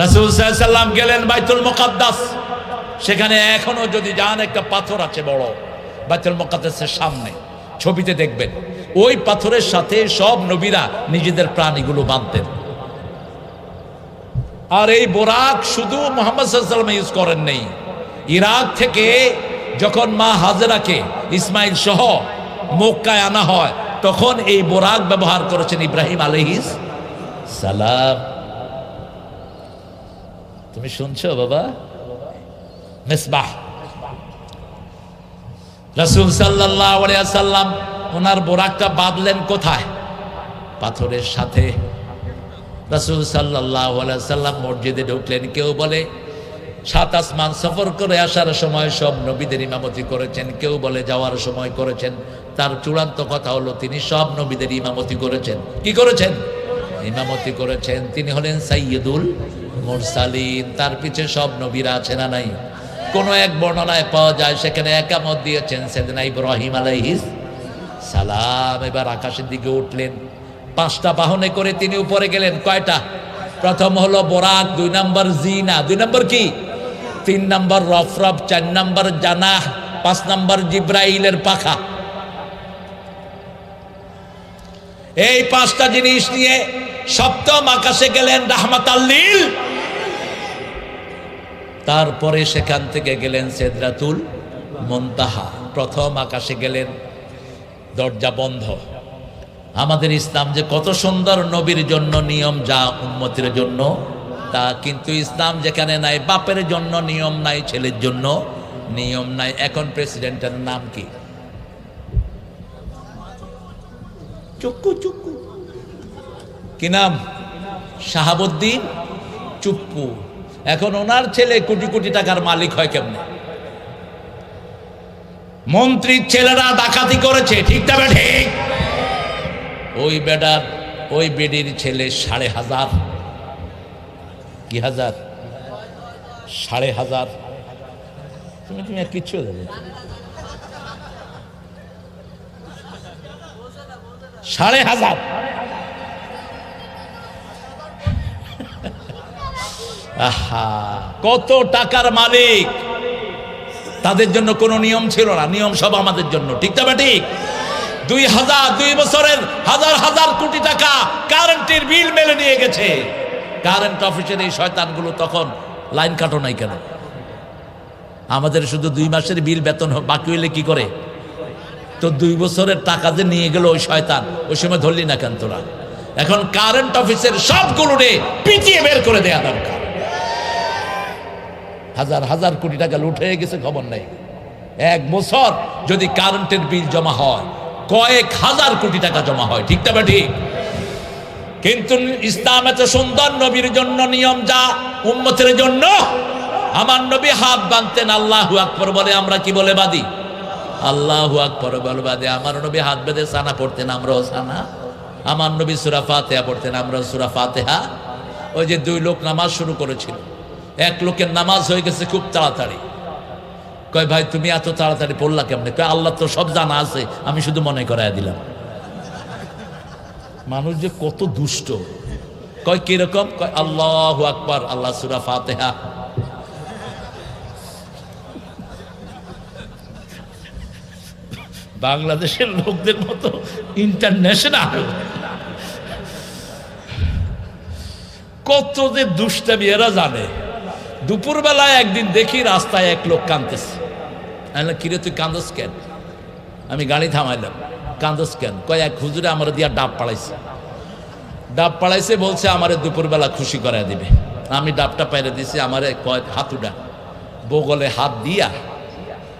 রাসুল সাল্লাম গেলেন বাইতুল মোকাদ্দাস। সেখানে এখনও যদি যান, একটা পাথর আছে বড়। বাইতুল মোকাদ্দাসের সামনে। ছবিতে দেখবেন, ওই পাথরের সাথে সব নবীরা নিজেদের প্রাণীগুলো বাঁধতেন। আর এই বোরাক শুধু মোহাম্মদ সাল্লাম ইউজ করেন নেই। ইরাক থেকে যখন মা হাজরাকে ইসমাইল সহ মক্কায় আনা হয়, তখন এই বোরাক ব্যবহার করেছেন ইব্রাহিম আলহিস সালাম। তুমি শুনছো, বাবা? মেসবাহ। রসুল সাল্লাম ওনার বোরাকটা বাঁধলেন কোথায়? পাথরের সাথে। রসুল সাল্লাহ সাল্লাম মসজিদে ঢুকলেন, কেউ বলে, সাত আসমান সফর করে আসার সময় সব নবীদের ইমামতি করেছেন। কেউ বলে, যাওয়ার সময় করেছেন। তার চূড়ান্ত কথা হলো, তিনি সব নবীদের ইমামতি করেছেন। কি করেছেন? ইমামতি করেছেন। তিনি হলেন সাইয়দুল মুরসালিন, তার পিছে সব নবীরা আছে না নাই? কোন এক বর্ণনায় পাওয়া যায়, সেখানে একামত দিয়েছেন সেদিনা ইব্রাহিম আলাইহিস সালাম। এবার আকাশের দিকে উঠলেন। পাঁচটা বাহনে করে তিনি উপরে গেলেন। কয়টা? প্রথম হলো বোরাক, দুই নম্বর জিনা। দুই নম্বর কি? তিন নম্বর রফরফ, চার নম্বর জানাহ, পাঁচ নম্বর জিব্রাইলের পাখা। এই পাঁচটা জিনিস নিয়ে সপ্তম আকাশে গেলেন রাহমাত আল্লিল তারপরে সেখান থেকে গেলেন সেদরাতুল মন্তাহা। প্রথম আকাশে গেলেন, দরজা বন্ধ। আমাদের ইসলাম যে কত সুন্দর নবীর জন্য নিয়ম যা উন্মতির জন্য, তা কিন্তু ইসলাম যেখানে নাই, বাপের জন্য নিয়ম নাই, ছেলের জন্য নিয়ম নাই। এখন প্রেসিডেন্টের নাম কি? চুক্কু চুক্কু। কি নাম? শাহাবুদ্দিন চুপ্পু। এখন ওনার ছেলে কোটি কোটি টাকার মালিক হয় কেমনে? মন্ত্রীর ছেলেরা ডাকাতি করেছে ঠিক তবে ঠিক। ওই বেডার ওই বেডির ছেলে সাড়ে হাজার। কি হাজার? সাড়ে হাজার। তুমি তুমি আর কিচ্ছু দেবে সাড়ে হাজার। কত টাকার মালিক? তাদের জন্য কোনো নিয়ম ছিল না, নিয়ম সব আমাদের জন্য, ঠিক তবে ঠিক দুই হাজার, দুই বছরের হাজার হাজার কোটি টাকা কারেন্টের বিল মেলে নিয়ে গেছে। কারেন্ট অফিসের এই শয়তানগুলো তখন লাইন কাটো নাই কেন? আমাদের শুধু দুই মাসের বিল বেতন বাকি হইলে কি করে? তো দুই বছরের টাকা যে নিয়ে গেল ওই শয়তান, ওই সময় ধরলি না কেন তোরা? এখন কারেন্ট অফিসের সবগুলো পিটিয়ে বের করে দেয়া দরকার। হাজার হাজার কোটি টাকা লুট হয়ে গেছে, খবর নাই। এক বছর যদি কারেন্টের বিল জমা হয়, কয়েক হাজার কোটি টাকা জমা হয়, ঠিক তবে ঠিক কিন্তু ইসলাম এত সুন্দর, নবীর জন্য নিয়ম যা, উম্মতের জন্য। আমার নবী হাত বাঁধতেন, আল্লাহু আকবর বলে, আমরা কি বলে বাদি আল্লাহু আকবর বলে বাদে আমার নবী হাত বেঁধে সানা পড়তেন, আমরাও সানা। আমার নবী সুরা ফাতেহা পড়তেন আমরা সুরা ফাতেহা। ওই যে দুই লোক নামাজ শুরু করেছিল। এক লোকের নামাজ হয়ে গেছে খুব তাড়াতাড়ি। কয়, ভাই, তুমি এত তাড়াতাড়ি পড়লা কেমনে? কয়, আল্লাহ তো সব জানা আছে, আমি শুধু মনে করাই দিলাম। মানুষ যে কত দুষ্ট। কয়, কীরকম? কয়, আল্লাহ আকবার, আল্লাহ সুরা ফাতেহা। বাংলাদেশের লোকদের মতো ইন্টারন্যাশনাল। কত যে দুষ্টামি এরা জানে। দুপুরবেলায় একদিন দেখি রাস্তায় এক লোক কাঁদতেছে। আমি কিরে, তুই কান্দস কেন? আমি গাড়ি থামাইলাম। কান্দস কেন? কয়, এক হুজুরে আমার দিয়া ডাব পাড়াইছে ডাব পাড়াইছে বলছে, আমারে দুপুরবেলা খুশি করায় দিবে। আমি ডাবটা পাইরে দিছি, আমারে কয় হাতুডা বগলে হাত দিয়া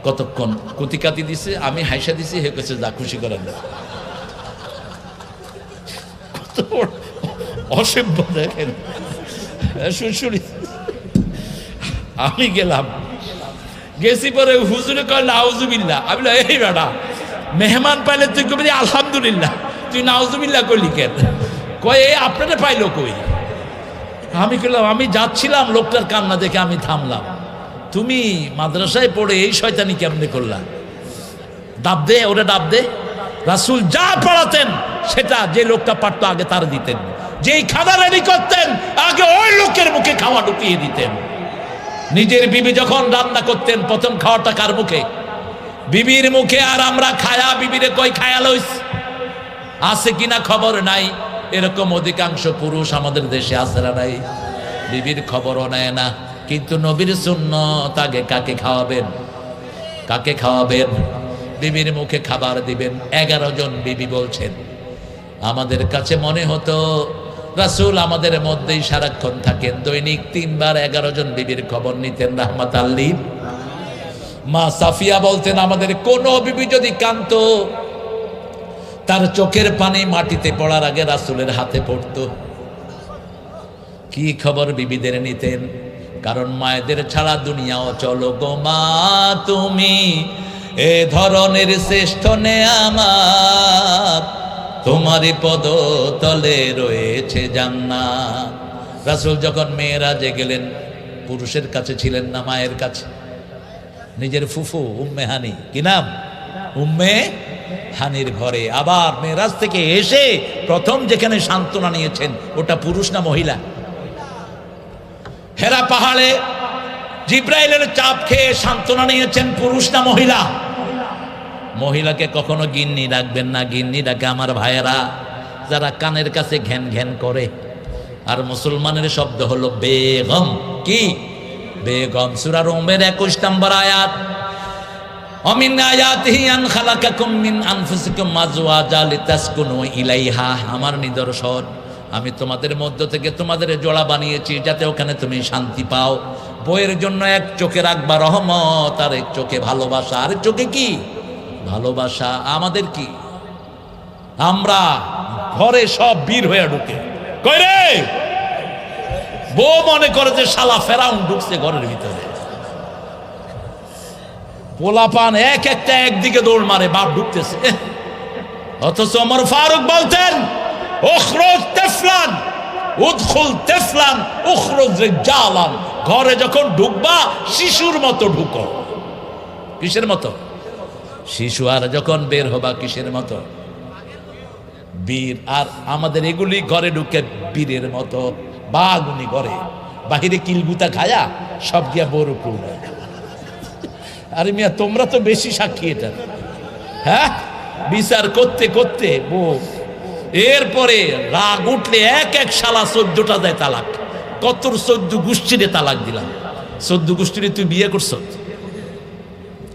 কতক্ষণ কতিকাতি দিছে, আমি হাইসা দিছি, হে কেছে যা খুশি করে বড় অসভ্য দেখেন। শুনশুনি। আমি গেলাম। গেছি পরে হুজুরে কয় নাউজুবিল্লা আমি এই বেটা, মেহমান পাইলে তুই কবি আলহামদুলিল্লাহ। তুই নাউজুবিল্লাহ করলি কেন? কয়, এই আপনারা পাইলো কই? আমি বললাম আমি যাচ্ছিলাম, লোকটার কান্না দেখে আমি থামলাম। তুমি মাদ্রাসায় পড়ে এই শয়তানি কেমনে করলাম ডাব দে, ওরা ডাব দে। রাসুল যা পড়াতেন সেটা যে লোকটা পারতো আগে তার দিতেন। যেই খাবার রেডি করতেন, আগে ওই লোকের মুখে খাওয়া ঢুকিয়ে দিতেন। নিজের বিবি যখন রান্না করতেন, প্রথম খাওয়াটা কার মুখে? বিবির মুখে আর আমরা খায়া, বিবিরে কই খায়া লইস? আছে কিনা খবর নাই। এরকম অধিকাংশ পুরুষ আমাদের দেশে আছে না নাই? বিবির খবরও নেয় না। কিন্তু নবীর শূন্য তাকে কাকে খাওয়াবেন? কাকে খাওয়াবেন? বিবির মুখে খাবার দিবেন। এগারো জন বিবি বলছেন, আমাদের কাছে মনে হতো রাসূল আমাদের মধ্যেই সারাক্ষণ থাকেন। দৈনিক তিনবার এগারো জন বিবির খবর নিতেন, রাহমাত আল্লিন। মা সাফিয়া বলতেন, আমাদের কোন বিবি যদি কান্ত তার চোখের পানি মাটিতে পড়ার আগে রাসূলের হাতে পড়তো। কি খবর বিবিদের নিতেন? কারণ মায়েদের ছাড়া দুনিয়া চলো গো মা, তুমি এ ধরনের শ্রেষ্ঠ আমার তোমারই পদ তলে রয়েছে জান্নাত। রাসুল যখন মেয়েরাজে গেলেন, পুরুষের কাছে ছিলেন না, মায়ের কাছে। নিজের ফুফু উম্মে হানি, কি নাম? উম্মে হানির ঘরে। আবার মেয়েরাজ থেকে এসে প্রথম যেখানে সান্ত্বনা নিয়েছেন, ওটা পুরুষ না মহিলা? হেরা পাহাড়ে জিব্রাইলের চাপ খেয়ে সান্ত্বনা নিয়েছেন পুরুষ না মহিলা? মহিলাকে কখনো গিন্নি ডাকবেন না, গিন্নি ডাকে আমার ভাইয়েরা। যারা কানের কাছে ঘ্যান ঘ্যান করে। আর মুসলমানের শব্দ হলো বেগম। কি? বেগম সুরার উমের একুশ নম্বর আয়াত। অমিন আয়াতিহি আন খালাকাকুম মিন আনফুসিকুম আজওয়াজা লিতাসকুনু ইলাইহা। আমার নিদর্শন, আমি তোমাদের মধ্য থেকে তোমাদের জোড়া বানিয়েছি, যাতে ওখানে তুমি শান্তি পাও। বইয়ের জন্য এক চোখে রাখবা রহমত, আর এক চোখে ভালোবাসা। আর চোখে কি? ভালোবাসা আমাদের কি? আমরা ঘরে সব বীর হয়ে ঢুকে। কই রে? বউ মনে করে যে শালা ফেরাউন ঢুকছে ঘরের ভিতরে। পোলাপান এক একটা একদিকে দৌড় মারে, বাপ ঢুকতেছে। অথচ অমর ফারুক বলতেন ঘরে যখন ঢুকবা, শিশুর মতো ঢুকো। কিসের মতো? শিশু আর যখন বের হবা কিসের মতো? বীর। আর আমাদের এগুলি ঘরে ঢুকে বীরের মতো। বাগুনি ঘরে। বাহিরে কিলগুতা খায়া সব গিয়া বড় করবে আরে মিয়া, তোমরা তো বেশি সাক্ষী এটা। হ্যাঁ? বিচার করতে করতে বউ এরপরে রাগ উঠলে এক এক শালা চোদ্দটা দেয় তালাক। কতর চোদ্দ গোষ্ঠীরে তালাক দিলাম। চোদ্দ গোষ্ঠীরে তুই বিয়ে করছ?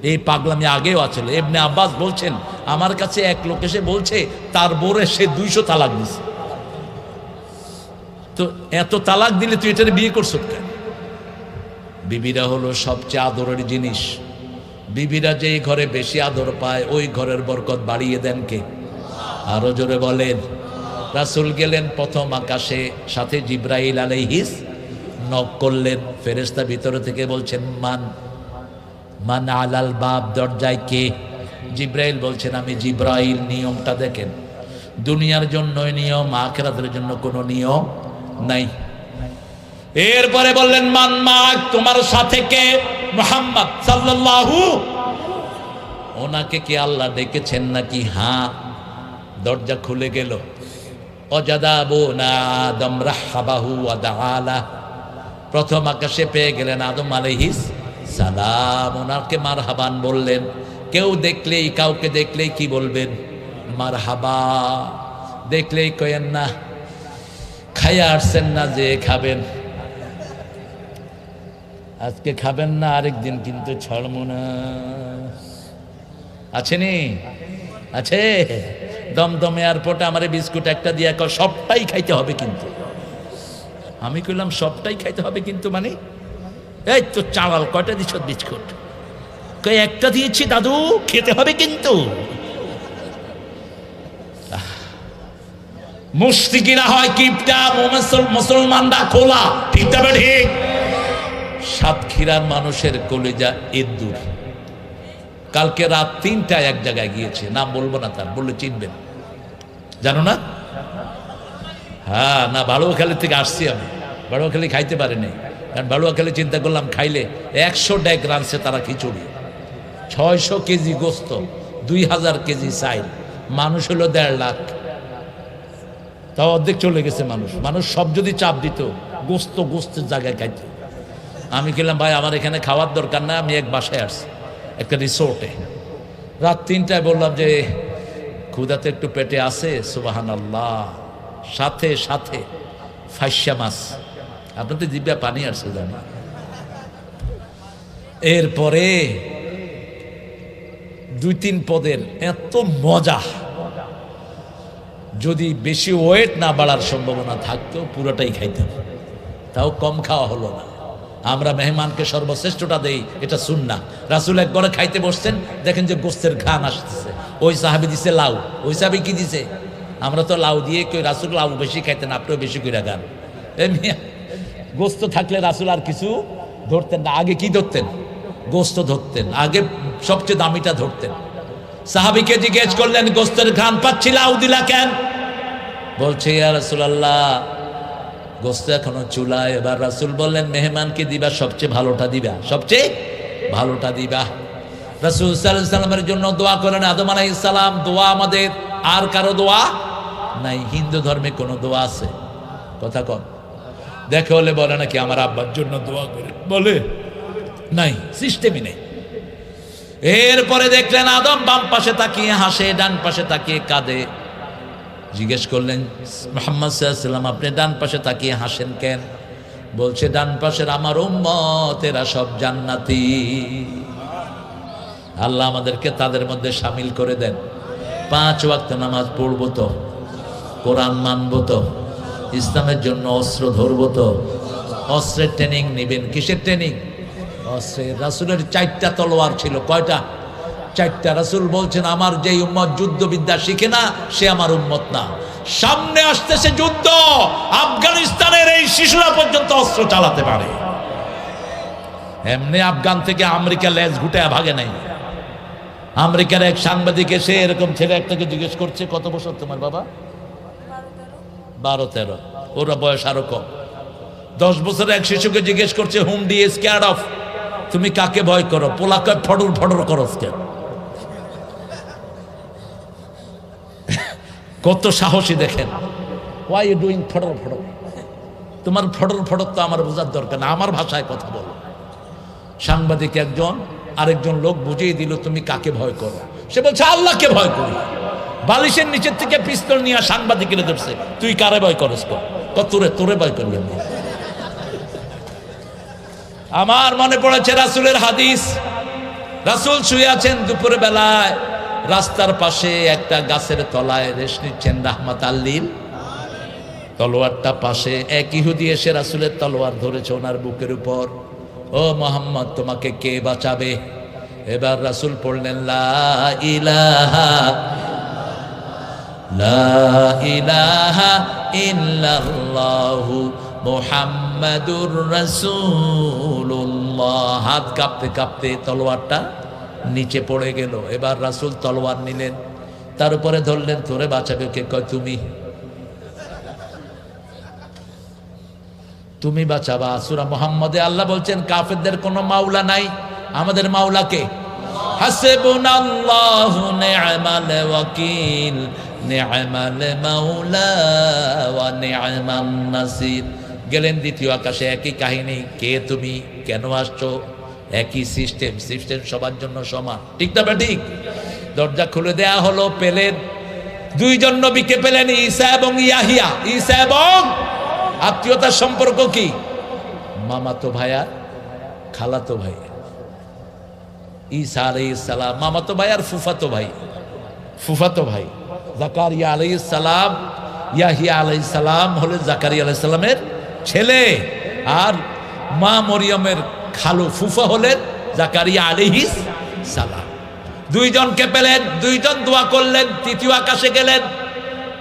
এই পাগলামি আগেও আছে। এমনি আব্বাস বলছেন, আমার কাছে এক লোক এসে বলছে, তার বোরে সে দুইশো তালাক দিছে। তো এত তালাক দিলে তুই এটার বিয়ে করছ কেন? বিবিরা হলো সবচেয়ে আদরের জিনিস। বিবিরা যেই ঘরে বেশি আদর পায়, ওই ঘরের বরকত বাড়িয়ে দেন কে? আরও জোরে বলেন, রাসুল গেলেন প্রথম আকাশে, সাথে জিব্রাইল আলাইহিস নক করলেন ফেরেস্তা ভিতরে থেকে বলছেন, মান মান আলাল বাপ দরজায় কে? জিব্রাইল বলছেন, আমি জিব্রাইল, নিয়মটা দেখেন। দুনিয়ার জন্য নিয়ম, আখেরাতের জন্য কোনো নিয়ম নাই। এরপরে বললেন, মান মা তোমার সাথে কে? মোহাম্মদ সাল্লাল্লাহু ওনাকে কি আল্লাহ ডেকেছেন নাকি? হ্যাঁ দরজা খুলে গেল। অজাদাবু না আদম রাহাবাহু আদালা প্রথম আকাশে পেয়ে গেলেন আদম আলহিস সালাম ওনাকে মার হাবান বললেন। কেউ দেখলেই, কাউকে দেখলেই কি বলবেন? মার হাবা দেখলেই কয়েন না, খাইয়া আসছেন না যে খাবেন। আজকে খাবেন না, আরেকদিন কিন্তু ছাড়বো না। আছেনি আছে? দমদম এয়ারপোর্টে আমার বিস্কুট একটা দিয়ে সবটাই খাইতে হবে কিন্তু। আমি কইলাম, সবটাই খাইতে হবে কিন্তু মানে? এই তো চাওয়াল কয়টা দিছ? বিস্কুট। কই একটা দিয়েছি দাদু, খেতে হবে কিন্তু। মুস্তিকিরা হয় কিপটা মুসলমানরা খোলা। ঠিক তবে ঠিক। সাতক্ষীরার মানুষের কলেজা এদুর কালকে রাত তিনটায় এক জায়গায় গিয়েছে। নাম বলব না তার, বললে চিনবেন। জানো না? হ্যাঁ না, বালুয়াখালী থেকে আসছি আমি। বালুয়াখালী খাইতে পারি কারণ বালুয়াখালী চিন্তা করলাম খাইলে একশো ডেক রানছে তারা খিচুড়ি। ছয়শো কেজি গোস্ত, দুই হাজার কেজি চাইল। মানুষ হলো দেড় লাখ। তাও অর্ধেক চলে গেছে মানুষ। মানুষ সব যদি চাপ দিত, গোস্ত গোস্তের জায়গায় খাইত। আমি গেলাম, ভাই, আমার এখানে খাওয়ার দরকার না আমি এক বাসায় আসছি, একটা রিসোর্টে। রাত তিনটায় বললাম যে ক্ষুদাতে একটু পেটে আছে সুবাহান আল্লাহ সাথে সাথে ফাইসা মাছ আপনাদের দিব্যা পানি আসছে জানি এরপরে দুই তিন পদের এত মজা। যদি বেশি ওয়েট না বাড়ার সম্ভাবনা থাকতো, পুরোটাই খাইতাম। তাও কম খাওয়া হলো না। আমরা মেহমানকে সর্বশ্রেষ্ঠটা দেই, এটা শুন না রাসুল একবারে খাইতে বসছেন, দেখেন যে গোস্তের ঘান আসতেছে। ওই সাহাবি দিছে লাউ। ওই সাহাবি কি দিছে? আমরা তো লাউ দিয়ে কেউ রাসুল লাউ বেশি খাইতেন, আপনিও বেশি করে গান এ মিয়া গোস্ত থাকলে রাসুল আর কিছু ধরতেন না। আগে কি ধরতেন? গোস্ত ধরতেন। আগে সবচেয়ে দামিটা ধরতেন। সাহাবিকে জিজ্ঞেস করলেন, গোস্তের ঘ্রাণ পাচ্ছি লাউ দিলা কেন? বলছে রাসূলুল্লাহ, গোস্ত এখনও চুলায়। এবার রাসুল বললেন, মেহমানকে দিবা, সবচেয়ে ভালোটা দিবা। সবচেয়ে ভালোটা দিবা? রাসূল সাল্লামের জন্য দোয়া করেন, আদম আলাইহিস সালাম, দোয়া আমাদের, আর কারও দোয়া নাই। হিন্দু ধর্মে কোনো দোয়া আছে? কথা কন। দেখে হলে বলে নাকি আমার আব্বার জন্য দোয়া করে। বলে, নাই সিস্টেমই নেই। এরপরে দেখলেন আদম বাম পাশে তাকিয়ে হাসে, ডান পাশে তাকিয়ে কাঁদে। জিজ্ঞেস করলেন, মোহাম্মদ সাল্লাম আপনি ডান পাশে তাকিয়ে হাসেন কেন? বলছে, ডান পাশের আমার উম্মত, এরা সব জান্নাতি। আল্লাহ আমাদেরকে তাদের মধ্যে সামিল করে দেন। পাঁচ ওয়াক্ত নামাজ পড়ব তো, কোরআন মানবো তো ইসলামের জন্য অস্ত্র ধরবো তো? অস্ত্রের ট্রেনিং নেবেন। কিসের ট্রেনিং অস্ত্রের রাসুলের চারটা তলোয়ার ছিল। কয়টা? চারটা। রাসুল বলছেন, আমার যেই উম্মত যুদ্ধবিদ্যা শিখে না, সে আমার উম্মত না। সামনে আসতেছে যুদ্ধ। আফগানিস্তানের এই শিশুরা পর্যন্ত অস্ত্র চালাতে পারে। এমনি আফগান থেকে আমেরিকা লেজ ঘুটে ভাগে নাই। আমেরিকার এক সাংবাদিক এসে এরকম ছেলে একটাকে জিজ্ঞেস করছে, কত বছর তোমার বাবা? বারো, তেরো। ওরা বয়স আরও কম। দশ বছরের এক শিশুকে জিজ্ঞেস করছে, হুম, ডি স্ক্যাড অফ? তুমি কাকে ভয় করো? পোলাকে ফডর ফডর করো কেন কত সাহসী দেখেন। ওয়াই ইউ ডুইং ফডর ফডর তোমার ফডর ফডর তো আমার বোঝার দরকার না, আমার ভাষায় কথা বলো। সাংবাদিক একজন, আরেকজন লোক বুঝিয়ে দিল, তুমি কাকে ভয় করো? সে বলছে, আল্লাহকে ভয় করি। বালিশের নিচের থেকে পিস্তল নিয়ে সাংবাদিকের ধরছে। তুই কারে ভয় করস তোরে তোরে ভয় করি আমি। আমার মনে পড়েছে রাসুলের হাদিস। রাসুল শুয়ে আছেন দুপুরে বেলায়, রাস্তার পাশে একটা গাছের তলায় রেশ নিচ্ছেন রাহমাত আল্লিল তলোয়ারটা পাশে এক ইহুদি এসে রাসুলের তলোয়ার ধরেছে ওনার বুকের উপর। ও মোহাম্মদ, তোমাকে কে বাঁচাবে? এবার রাসুল পড়লেন, লা ইলাহা হাত কাঁপতে কাঁপতে তলোয়ারটা নিচে পড়ে গেল। এবার রাসুল তলোয়ার নিলেন, তার উপরে ধরলেন তোরে বাঁচাবে কে? কয়, তুমি। তুমি বাঁচাবা। সুরা মোহাম্মদে আল্লাহ বলছেন, কাফেরদের কোনো মাওলা নাই। আমাদের মাওলাকে হাসিবুনাল্লাহু নি'মাল ওয়াকিল। নি'মাল মাওলা ওয়া নি'মান নাসির। গেলেন দ্বিতীয় আকাশে, একই কাহিনী, কে তুমি, কেন আসছো? একই সিস্টেম সিস্টেম সবার জন্য সমান। ঠিক না ঠিক দরজা খুলে দেয়া হলো, পেলেন দুইজন নবীকে, পেলেন ঈসা এবং ইয়াহিয়া। ঈসা এবং আত্মীয়তার সম্পর্ক কি? মামাতো ভাইয়া, খালাতো ভাই। ঈসা আলাই সালাম, মামাতো ভাই আর ফুফাতো ভাই। ফুফাতো ভাই। জাকারিয়া আলাই সালাম, ইয়াহিয়া আলাই সালাম হলেন জাকারিয়া আলাই সালামের ছেলে। আর মা মরিয়মের খালু ফুফা হলেন জাকারিয়া আলিহিস সালাম। দুইজনকে পেলেন, দুইজন দোয়া করলেন, তৃতীয় আকাশে গেলেন।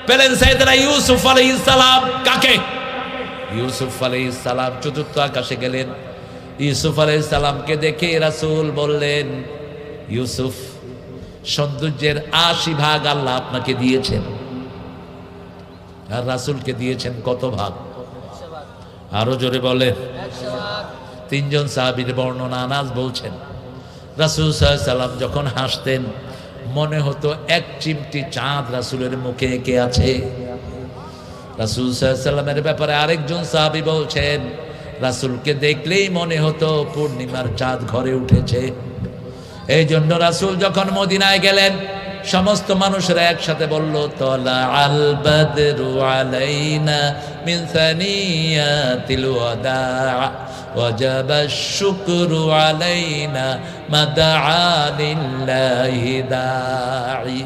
পেলেন সাইদারা ইউসুফ আলাইহিস সালাম, কাকে? ইউসুফ আলাইহিস সালাম চতুর্থ আকাশে গেলেন। ইউসুফ আলাইহিস সালামকে দেখে রাসূল বললেন, ইউসুফ সৌন্দর্যের আশি ভাগ আল্লাহ আপনাকে দিয়েছেন। আর রাসূলকে দিয়েছেন কত ভাগ? আরও জোরে বলেন। তিনজন সাহাবীর বর্ণনা আনাজ বলছেন। রাসূল সাল্লাম যখন হাসতেন, মনে হতো এক চিমটি চাঁদ রাসূলের মুখে এঁকে আছে। রাসুল সাল্লামের ব্যাপারে আরেকজন সাহাবি বলছেন, রাসুলকে দেখলেই মনে হতো পূর্ণিমার চাঁদ ঘরে উঠেছে। এই জন্য রাসুল যখন মদিনায় গেলেন সমস্ত মানুষেরা একসাথে বলল তলা আল বদরু আলাইনা মিন সানিয়াতিল ওয়াদা وجب الشكر علينا ما دعا لله داعي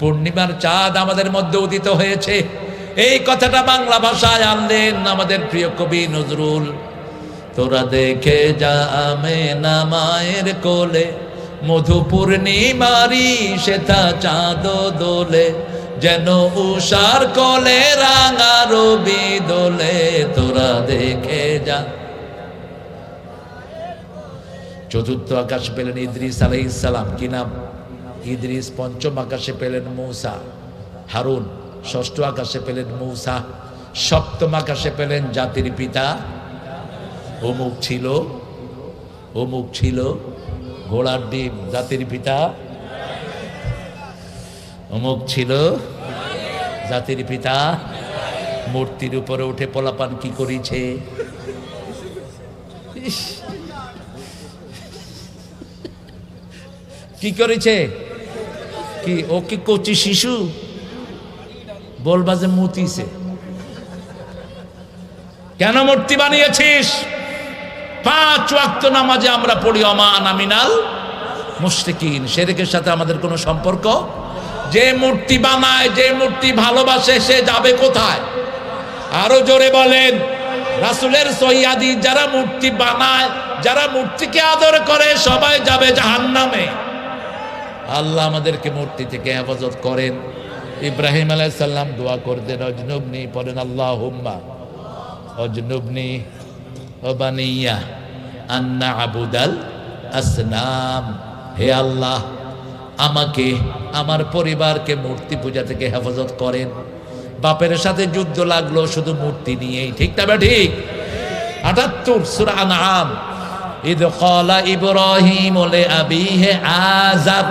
পূর্ণিমার চাঁদ আমাদের মধ্যে উদিত হয়েছে এই কথাটা বাংলা ভাষায় আনলেন আমাদের প্রিয় কবি নজরুল তোরা দেখে যা আমে না মায়ের কোলে মধু পূর্ণিমারি সেটা চাঁদ দোলে, যেন উষার কলে রাঙা রবি দোলে, তোরা দেখে যা। চতুর্থ আকাশ পেলেন ইদ্রিস আলাইসালাম কি নাম? ইদ্রিস, পঞ্চম আকাশে পেলেন মৌসা, হারুন, ষষ্ঠ আকাশে পেলেন মৌসা, সপ্তম আকাশে পেলেন জাতির পিতা। অমুক ছিল অমুক ছিল ঘোড়ার ডিম, জাতির পিতা। অমুক ছিল জাতির পিতা। মূর্তির উপরে উঠে পোলাপান কি করেছে? কি করেছে? কি, ও কি কচি শিশু? বলবা যে মুতিছে। কেন মূর্তি বানিয়েছিস? পাঁচ ওয়াক্ত নামাজে আমরা পড়ি অমান আমিনাল মুশরিকিন। শেরেকের সাথে আমাদের কোনো সম্পর্ক? যে মূর্তি বানায়, যে মূর্তি ভালোবাসে, সে যাবে কোথায়? আরও জোরে বলেন, রাসুলের সৈয়াদি যারা মূর্তি বানায়, যারা মূর্তিকে আদর করে, সবাই যাবে জাহান্নামে। আল্লাহ আমাদেরকে মূর্তি থেকে হেফাজত করেন। ইব্রাহিম আলাইসাল্লাম দোয়া করতেন, অজনুবনি পড়েন আল্লাহ হুম্মা অজনুবনি বানিয়া আন্না আবুদাল আসনাম। হে আল্লাহ, আমাকে, আমার পরিবারকে মূর্তি পূজা থেকে হেফাজত করেন। বাপের সাথে যুদ্ধ লাগল, শুধু মূর্তি নিয়েই। ঠিক না ঠিক? আটাত্তর, সুরা আনাম ইদ কলা ইব্রাহিম ওলে আবিহে আজাব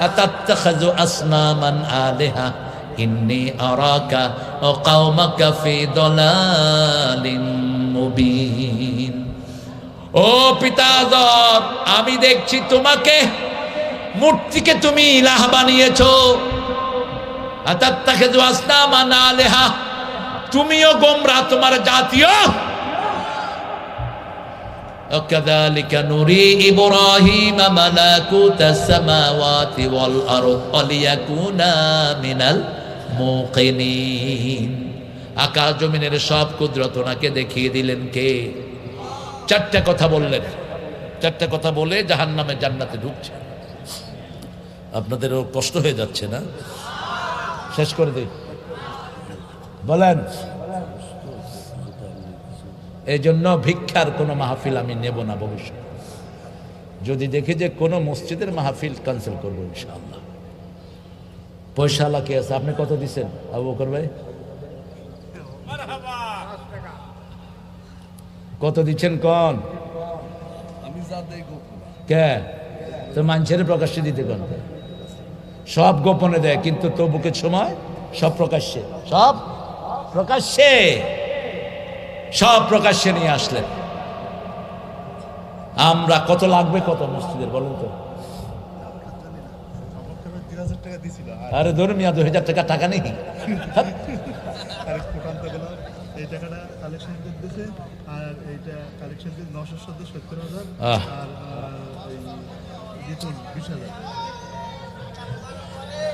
আতাত্তাখাযু আসনামান আলিহা? ইন্নী আরাকা ও কাওমাকা ফি দালালিন। مبين ও পিতাদর আমি দেখছি তোমাকে মূর্তিকে তুমি ইলাহ বানিয়েছো আতাত্তাখিযু আসনামান আলেহা তুমিও গোমরা তোমার জাতীয় وكذلك نري إبراهيم ملكوت السماوات والأرض وليكونا من الموقنين আকাশ জমিনের সব কুদরত ওনাকে দেখিয়ে দিলেন কে? চারটা কথা বললেন। চারটা কথা বলে জাহান নামে জান্নাতে ঢুকছে। আপনাদেরও কষ্ট হয়ে যাচ্ছে না? শেষ করে দিই। বলেন এই জন্য ভিক্ষার কোনো মাহফিল আমি নেব না ভবিষ্যৎ যদি দেখি যে কোনো মসজিদের মাহফিল ক্যান্সেল করব ইনশাআল্লাহ। পয়সালা কে আছে? আপনি কত দিচ্ছেন আবু বকর ভাই? কত দিচ্ছেন কন? দেই কে? তো মানুষের প্রকাশ্যে দিতে কন? সব গোপনে দেয় কিন্তু তবুকের সময় সব প্রকাশ্যে। সব প্রকাশ্যে। সব প্রকাশ্যে নিয়ে আসলেন। আমরা কত লাগবে কত মসজিদের বলুন তো। আর ধরুন মিয়া দু হাজার টাকা টাকা নেই।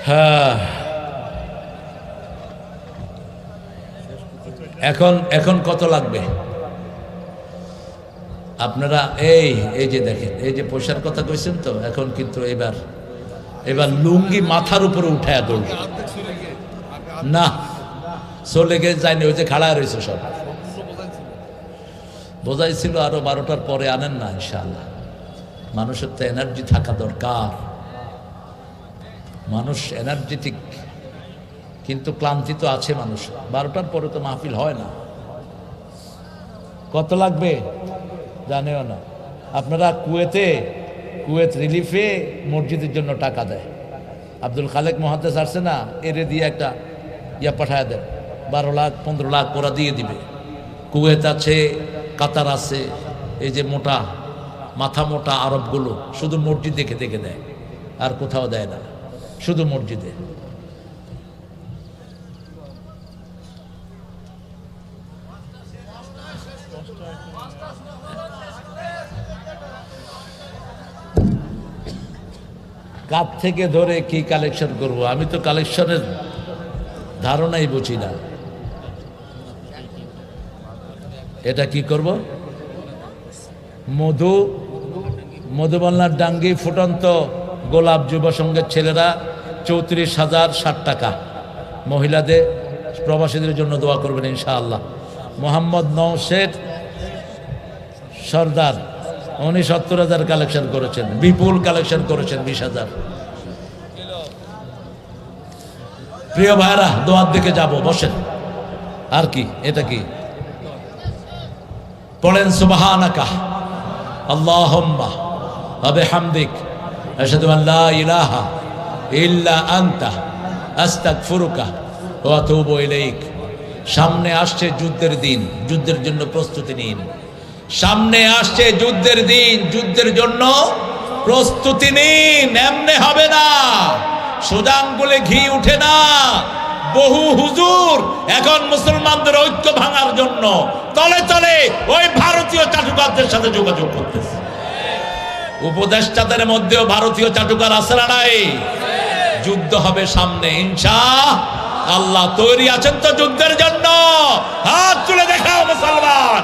হ্যাঁ। এখন এখন কত লাগবে? আপনারা এই এই যে দেখেন এই যে পয়সার কথা কইছেন তো এখন কিন্তু এবার এবার লুঙ্গি মাথার উপরে উঠায় দৌড়বে না চলে গিয়ে যায়নি ওই যে খাড়া রয়েছে সব। বোঝাই ছিল আরও বারোটার পরে আনেন না, ইনশাআল্লাহ। মানুষের তো এনার্জি থাকা দরকার। মানুষ এনার্জেটিক কিন্তু ক্লান্তি তো আছে মানুষ। বারোটার পরে তো মাহফিল হয় না। কত লাগবে? জানেও না। আপনারা কুয়েতে, কুয়েত রিলিফে মসজিদের জন্য টাকা দেয়। আব্দুল খালেক মহাদেস আসছে না, এরে দিয়ে একটা ইয়া পাঠায় দেন। বারো লাখ, পনেরো লাখ ওরা দিয়ে দিবে। কুয়েত আছে কাতার আছে, এই যে মোটা, মাথা মোটা আরবগুলো, শুধু মসজিদ দেখে দেখে দেয়, আর কোথাও দেয় না, শুধু মসজিদে। কাপ থেকে ধরে কি কালেকশন করব? আমি তো কালেকশনের ধারণাই বুঝি না। এটা কি করব? মধু মধুবল্লার ডাঙ্গি ফুটন্ত গোলাপ যুব সংঘের ছেলেরা চৌত্রিশ হাজার ষাট টাকা। মহিলাদের, প্রবাসীদের জন্য দোয়া করবেন ইনশাআল্লাহ। মোহাম্মদ নৌশেদ সর্দার, উনি সত্তর হাজার কালেকশন করেছেন, বিপুল কালেকশন করেছেন বিশ হাজার। প্রিয় ভাইরা দোয়ার দিকে যাব, বসেন। আর কি? এটা কি? পড়েন সুবহানাকা। আল্লাহুম্মা ইলাইক। সামনে আসছে যুদ্ধের দিন, যুদ্ধের জন্য প্রস্তুতি নিন। সামনে আসছে যুদ্ধের দিন, যুদ্ধের জন্য প্রস্তুতি নিন, এমনে হবে না। সোজা আঙ্গুলে ঘি উঠে না। বহু হুজুর এখন মুসলমানদের ঐক্য ভাঙার জন্য তলে তলে ওই ভারতীয় চাটুকারদের সাথে যোগাযোগ করতেছে। উপদেষ্টাদের মধ্যেও ভারতীয় চাটুকার আছে না নাই? যুদ্ধ হবে সামনে ইনশা আল্লাহ তৈরি আছেন তো যুদ্ধের জন্য। হাত তুলে দেখাও মুসলমান।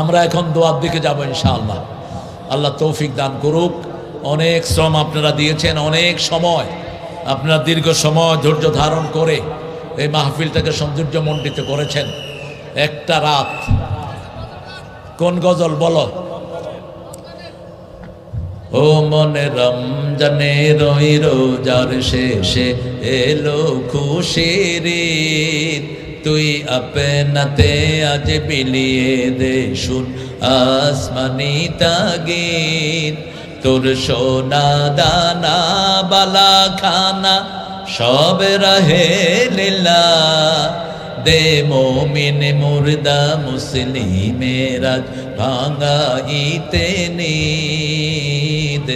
আমরা এখন দোয়ার দিকে যাব ইনশাআল্লাহ আল্লাহ তৌফিক দান করুক। অনেক শ্রম আপনারা দিয়েছেন, অনেক সময়। আপনারা দীর্ঘ সময় ধৈর্য ধারণ করে এই মাহফিলটাকে সৌন্দর্যমণ্ডিত করেছেন। একটা রাত। কোন গজল বলো? ও মনে রমজানে রই রোজার শেষে এলো খুশির। তুই আপনাতে আজ বিলিয়ে দে শুন আসমানি তাগিদ, তোর সোনা দানা বালা খানা সব রহে লীলা দে মোমিন মুর্দা মুসলিমেরা ভাঙাইতে নিদ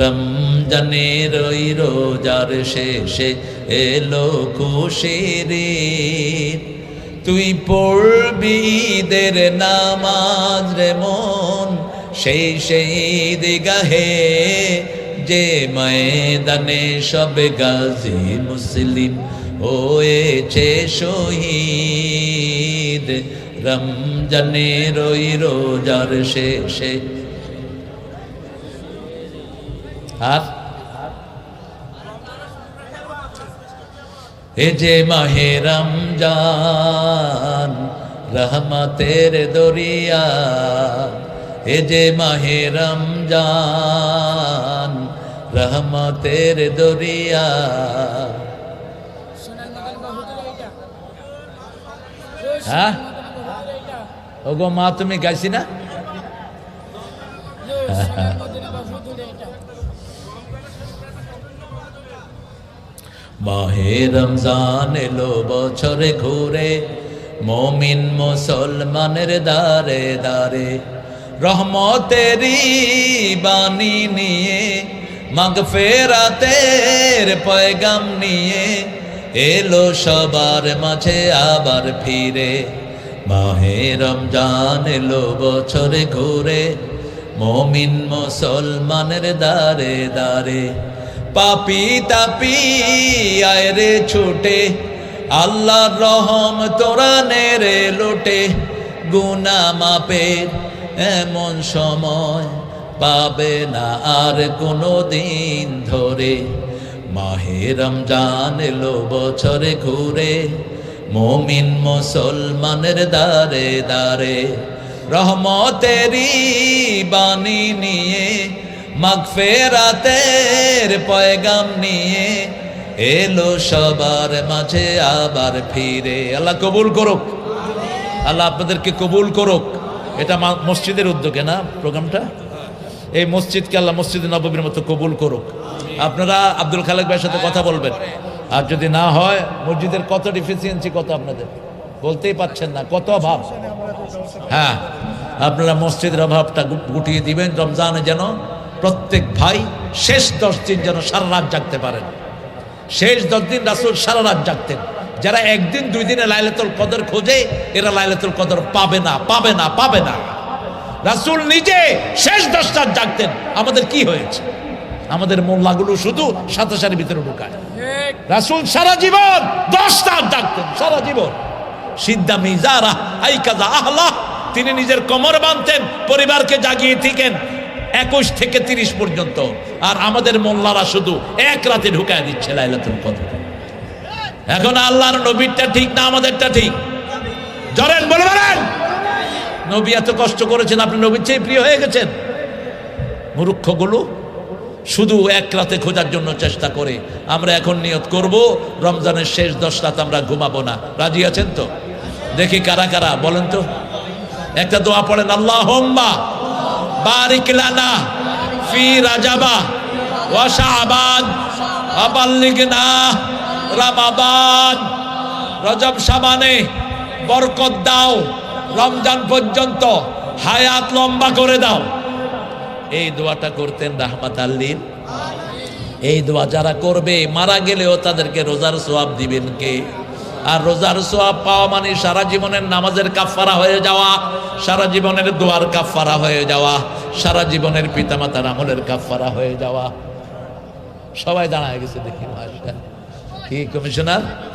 রমজানের ওই রোজার শেষে এলো খুশির। তুই পড়বি ঈদের নামাজ রে মন, সেই সেই দিগাহে যে ময়দানে সব গাজী মুসলিম হয়েছে শহীদ। রমজানের ওই রোজার শেষে। আর এ যে মাহে রমজান রহমতের দরিয়া এ যে মাহে রমজান রহমতের দরিয়া হ্যাঁ ওগো মা তুমি গাইছি না মাহে রমজান এলো বছরে ঘুরে, মমিন মুসলমানের দারে দারে রহমতেরি বাণী নিয়ে, মাগফেরাতের পয়গাম নিয়ে এলো সবার মাঝে আবার ফিরে। মাহে রমজান এলো বছরে ঘুরে, মমিন মুসলমানের দারে দারে পাপি তাপি, আয় রে ছুটে। আল্লাহর রহম তোরা নেরে লোটে। গুনা মাপের এমন সময় পাবে না আর কোনো দিন ধরে। মাহে রমজান এলো বছরে ঘুরে, মমিন মুসলমানের দারে দারে রহমতেরি বাণী নিয়ে মাগফেরাতের পয়গাম নিয়ে এলো সবার মাঝে আবার ফিরে। আল্লাহ কবুল করুক। আল্লাহ আপনাদেরকে কবুল করুক। এটা মসজিদের উদ্যোগে না প্রোগ্রামটা? এই মসজিদকে আল্লাহ মসজিদ নববীর মতো কবুল করুক। আপনারা আব্দুল খালেক ভাইয়ের সাথে কথা বলবেন। আর যদি না হয়, মসজিদের কত ডিফিসিয়েন্সি কত আপনাদের? বলতেই পাচ্ছেন না, কত অভাব। হ্যাঁ আপনারা মসজিদের অভাবটা গুটিয়ে দিবেন। রমজানে যেন প্রত্যেক ভাই শেষ দশ দিন যেন সারা রাত জাগতে পারেন। শেষ দশ দিন রাসুল সারা রাত জাগতেন। যারা একদিন, দুই দিনে লাইলাতুল কদর খোঁজে, এরা লাইলাতুল কদর পাবে না পাবে না পাবে না। রাসুল নিজে শেষ দশ রাত জাগতেন। আমাদের কি হয়েছে? আমাদের মোল্লাগুলো শুধু সাতাশার ভিতরে ঢুকায়। রাসুল সারা জীবন দশ রাত জাগতেন, সারা জীবন। সিদ্ধা মিজারা আই কাজা আহলা, তিনি নিজের কোমর বাঁধতেন, পরিবারকে জাগিয়ে থেকেন। একুশ থেকে তিরিশ পর্যন্ত। আর আমাদের মোল্লারা শুধু এক রাতে ঢুকায় দিচ্ছে লাইলাতুল কদর। এখন আল্লাহর নবীরটা ঠিক না আমাদেরটা ঠিক? জরেন বলে বলেন নবী এত কষ্ট করেছেন, আপনি নবীর চেয়ে প্রিয় হয়ে গেছেন। মূর্খগুলো শুধু এক রাতে খোঁজার জন্য চেষ্টা করে। আমরা এখন নিয়ত করব, রমজানের শেষ দশ রাত আমরা ঘুমাবো না। রাজি আছেন তো? দেখি কারা কারা, বলেন তো। একটা দোয়া পড়েন আল্লাহ হোম্বা বারিক লানা ফি রাজাবা ওয়া শাবান, আবাল্লিগনা রামাদান। রজব সাবানে বরকত দাও, রমজান পর্যন্ত হায়াত লম্বা করে দাও। এই দোয়াটা করতেন রাহমাত আল্লীর এই দোয়া যারা করবে, মারা গেলেও তাদেরকে রোজার সোয়াব দিবেন কে? আর রোজার সোয়াব পাওয়া মানে সারা জীবনের নামাজের কাফারা হয়ে যাওয়া, সারা জীবনের দোয়ার কাফারা হয়ে যাওয়া, সারা জীবনের পিতামাতার আমলের কাফারা হয়ে যাওয়া। সবাই দাঁড়ায় গেছে দেখি কি কমিশনার?